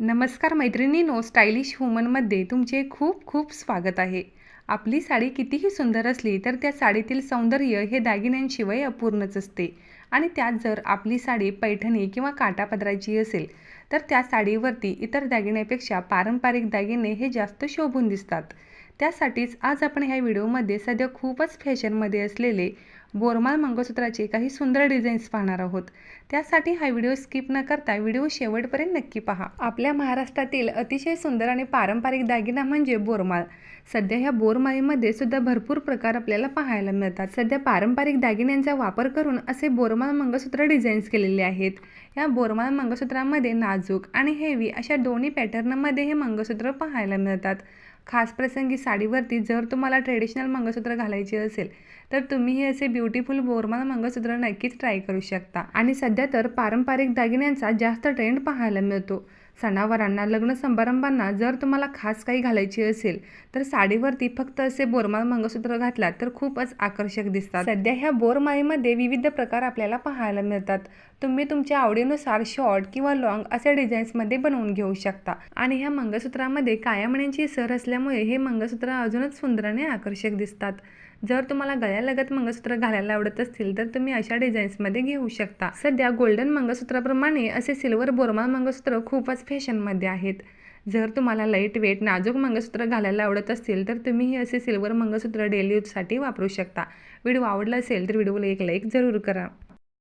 नमस्कार मैत्रिणींनो स्टायलिश वुमनमध्ये तुमचे खूप खूप स्वागत आहे. आपली साडी कितीही सुंदर असली तर त्या साडीतील सौंदर्य हे दागिन्यांशिवाय अपूर्णच असते. आणि त्यात जर आपली साडी पैठणी किंवा काटापदराची असेल तर त्या साडीवरती इतर दागिन्यापेक्षा पारंपरिक दागिने हे जास्त शोभून दिसतात. त्यासाठीच आज आपण ह्या व्हिडिओमध्ये सध्या खूपच फॅशनमध्ये असलेले बोरमाल मंगळसूत्राचे काही सुंदर डिझाईन्स पाहणार आहोत. त्यासाठी हा व्हिडिओ स्किप न करता व्हिडिओ शेवटपर्यंत नक्की पहा. आपल्या महाराष्ट्रातील अतिशय सुंदर आणि पारंपरिक दागिना म्हणजे बोरमाळ सध्या ह्या बोरमाळीमध्ये सुद्धा भरपूर प्रकार आपल्याला पाहायला मिळतात. सध्या पारंपरिक दागिन्यांचा वापर करून असे बोरमाळ मंगळसूत्र डिझाईन्स केलेले आहेत. या बोरमाळ मंगळसूत्रामध्ये नाजूक आणि हेवी अशा दोन्ही पॅटर्नमध्ये हे मंगळसूत्र पाहायला मिळतात. खास प्रसंगी साडीवरती जर तुम्हाला ट्रेडिशनल मंगळसूत्र घालायचे असेल तर तुम्ही हे असे ब्युटिफुल बोरमाल मंगळसूत्र नक्कीच ट्राय करू शकता. आणि सध्या तर पारंपरिक दागिन्यांचा जास्त ट्रेंड पाहायला मिळतो. सणावारांना लग्न समारंभांना जर तुम्हाला खास काही घालायची असेल तर साडीवरती फक्त असे बोरमाळ मंगळसूत्र घातलात तर खूपच आकर्षक दिसतात. सध्या ह्या बोरमाळीमध्ये विविध प्रकार आपल्याला पाहायला मिळतात. तुम्ही तुमच्या आवडीनुसार शॉर्ट किंवा लॉंग अशा डिझाईन्समध्ये बनवून घेऊ शकता. आणि ह्या मंगळसूत्रामध्ये कायामण्यांची सर असल्यामुळे हे मंगळसूत्र अजूनच सुंदर आणि आकर्षक दिसतात. जर तुम्हाला गळ्यालगत मंगळसूत्र घालायला आवडत असतील तर तुम्ही अशा डिझाईन्समध्ये घेऊ शकता. सध्या गोल्डन मंगळसूत्राप्रमाणे असे सिल्वर बोरमाळ मंगळसूत्र खूपच फॅशनमध्ये आहेत. जर तुम्हाला लाइट वेट नाजूक मंगळसूत्र घालायला आवडत असतील तर तुम्ही हे असे सिल्वर मंगळसूत्र डेली यूजसाठी वापरू शकता. व्हिडिओ आवडला असेल तर व्हिडिओला एक लाईक जरूर करा.